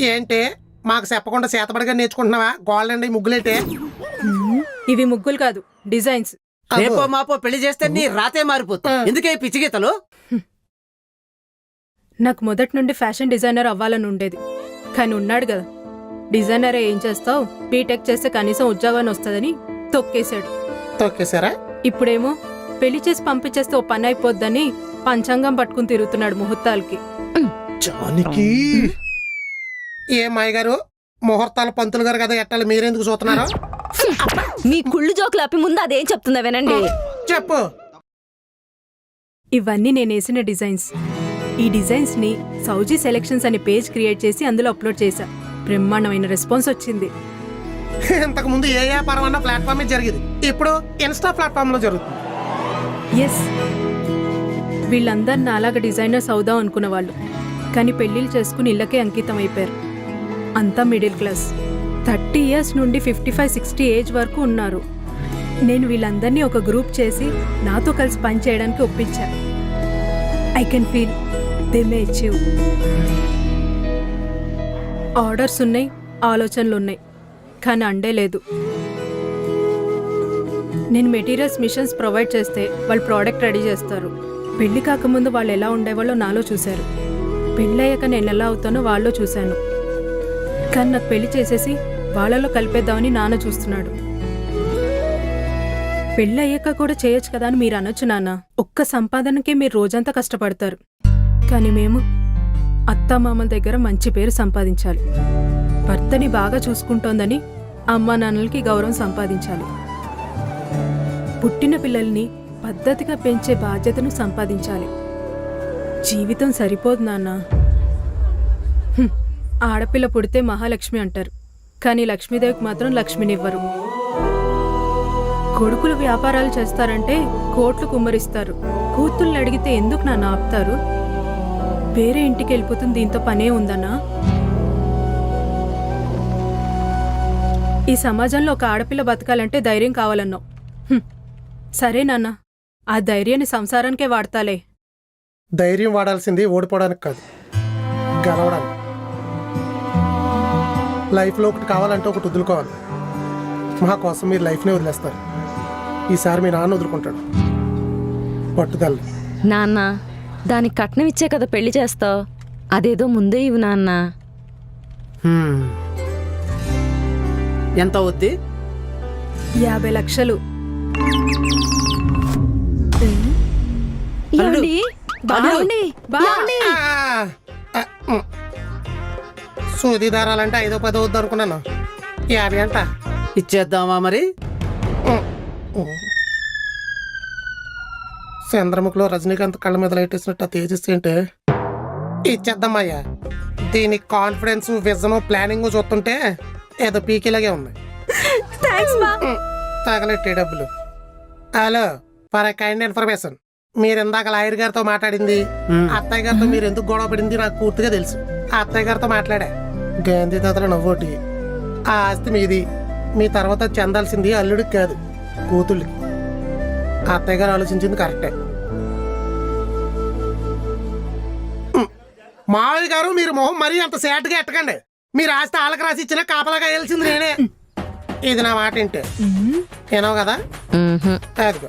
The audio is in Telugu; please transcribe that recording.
ఏంటి? మాకు చెప్పకుండా చేతబడిగా నేర్చుకుంటున్నావా? గోల్డ్ అండి ముగ్గులేటే? ఇవి ముగ్గులు కాదు డిజైన్స్. రేపో మాపో పెళ్ళి చేస్తే నీ రాతే మారిపోతుంది. ఎందుకే ఈ పిచ్చి గీతలు? నాకు మొదటి నుండి ఫ్యాషన్ డిజైనర్ అవ్వాలని ఉండేది. కానీ ఉన్నాడు కదా. డిజైనరే ఏం చేస్తావు? బీటెక్ చేస్తే కనీసం ఉద్యోగాన్ని వస్తుందని తొక్కేశాడు. తొక్కేశారా? ఇప్పుడేమో పెళ్ళి చేసి పంపించేస్తే ఓ పని అయిపోద్దని పంచాంగం పట్టుకుని తిరుగుతున్నాడు ముహూర్తాలకి. జానికి. ఏ మాయ గారు? ముహూర్తాల పంతులు గారు కదా ఎట్టాలి? మీరెందుకు చూస్తున్నారు? మీ కుళ్ళు జోకులు అప్పి ముందు అదేం చెప్తుందా వినండి. చెప్పు. ఇవన్నీ నేను వేసిన డిజైన్స్. ఈ డిజైన్స్ని సౌజీ సెలెక్షన్స్ అనే పేజ్ క్రియేట్ చేసి అందులో అప్లోడ్ చేశా. బ్రహ్మాండమైన రెస్పాన్స్ వచ్చింది. ఇంతకు ముందు ఏ వ్యాపారం అన్న ప్లాట్ఫామ్ జరిగింది. ఇప్పుడు ఇన్స్టా ప్లాట్ఫామ్లో జరుగుతుంది. ఎస్. వీళ్ళందరు నాలాగా డిజైనర్స్ అవుదాం అనుకున్న వాళ్ళు. కానీ పెళ్ళిళ్ళు చేసుకుని ఇళ్ళకే అంకితం అయిపోయారు అంతా మిడిల్ క్లాస్. థర్టీ ఇయర్స్ నుండి ఫిఫ్టీ ఫైవ్ సిక్స్టీ ఏజ్ వరకు ఉన్నారు. నేను వీళ్ళందరినీ ఒక గ్రూప్ చేసి నాతో కలిసి పని చేయడానికి ఒప్పించా. I can feel they may achieve. Orders ఉన్నాయి ఆలోచనలు ఉన్నాయి కానీ అండే లేదు. నేను మెటీరియల్స్ మిషన్స్ ప్రొవైడ్ చేస్తే వాళ్ళు ప్రోడక్ట్ రెడీ చేస్తారు. పెళ్ళి కాకముందు వాళ్ళు ఎలా ఉండేవాళ్ళో నాలో చూశారు. పెళ్ళయ్యాక నేను ఎలా అవుతానో వాళ్ళు చూశాను. కానీ నాకు పెళ్ళి చేసేసి వాళ్ళలో కలిపేద్దామని నాన్న చూస్తున్నాడు. పెళ్ళి అయ్యాక కూడా చేయొచ్చు కదా అని మీరు అనొచ్చు నాన్న. ఒక్క సంపాదనకే మీరు రోజంతా కష్టపడతారు. కానీ మేము అత్తామామల దగ్గర మంచి పేరు సంపాదించాలి. భర్తని బాగా చూసుకుంటోందని అమ్మా నాన్నలకి గౌరవం సంపాదించాలి. పుట్టిన పిల్లల్ని పద్ధతిగా పెంచే బాధ్యతను సంపాదించాలి. జీవితం సరిపోదు నాన్న. ఆడపిల్ల పుడితే మహాలక్ష్మి అంటారు. కానీ లక్ష్మీదేవికి మాత్రం లక్ష్మినివ్వరు. కొడుకులు వ్యాపారాలు చేస్తారంటే కోట్లు కుమ్మరిస్తారు. కూతుళ్ళు అడిగితే ఎందుకు నన్ను ఆపుతారు? వేరే ఇంటికి వెళ్ళిపోతుంది దీంతో పనే ఉందన్నా? ఈ సమాజంలో ఒక ఆడపిల్ల బతకాలంటే ధైర్యం కావాలన్నావు. సరే నాన్న. ఆ ధైర్యాన్ని సంసారానికే వాడతాలే. ధైర్యం వాడాల్సింది ఓడిపోవడానికి కాదు. గెలవడానికి. లైఫ్లో ఒకటి కావాలంటే ఒకటి వదులుకోవాలి. మా కోసం మీరు లైఫ్నే వదిలేస్తారు. ఈసారి మీ నాన్న వదులుకుంటాడు. పట్టుదల. నాన్న దానికి కట్నం ఇచ్చే కదా పెళ్ళి చేస్తావు? అదేదో ముందే ఇవ్వు నాన్న. ఎంత అవుద్ది? యాభై లక్షలు. ఏమండి? ఏమండి? ఏమండి? సూది దారాలంటే ఐదో పదో వద్దు అనుకున్నాను. యాభై అంట. ఇచ్చేద్దామా మరి? చంద్రముఖిలో రజనీకాంత్ కళ్ళ మీద లైట్ వేసినట్టు ఆ తేజస్సు ఏంటే? ఇచ్చేద్దామయ్యా దీని కాన్ఫిడెన్స్ విజన్ ప్లానింగ్ చూస్తుంటే ఏదో పీకేలాగే ఉంది. థాంక్స్ మా. ఉమ్, తగలెట్టే డబ్బులు. హలో ఫర్ కైండ్ ఇన్ఫర్మేషన్ మీరు ఇందాక లాయర్ గారితో మాట్లాడింది. అత్తయ్య గారితో మీరు ఎందుకు గొడవ పడింది నాకు పూర్తిగా తెలుసు. ఆ అత్తయ్య గారితో మాట్లాడా? గాంధీ తాతల నవ్వోటి. ఆ ఆస్తి మీది. మీ తర్వాత చెందాల్సింది అల్లుడికి కాదు కూతుళ్ళకి. అత్తయ్య గారు ఆలోచించింది కరెక్టే. మావయ్య గారు మీరు మొహం మరీ అంత సేట్గా ఎట్టకండి. మీరు ఆస్తి ఆళ్ళకి రాసి ఇచ్చినా కాపలాగా వేయాల్సింది నేనే. ఇది నా మాట వింటే. ఏనావు కదా. అదిగో.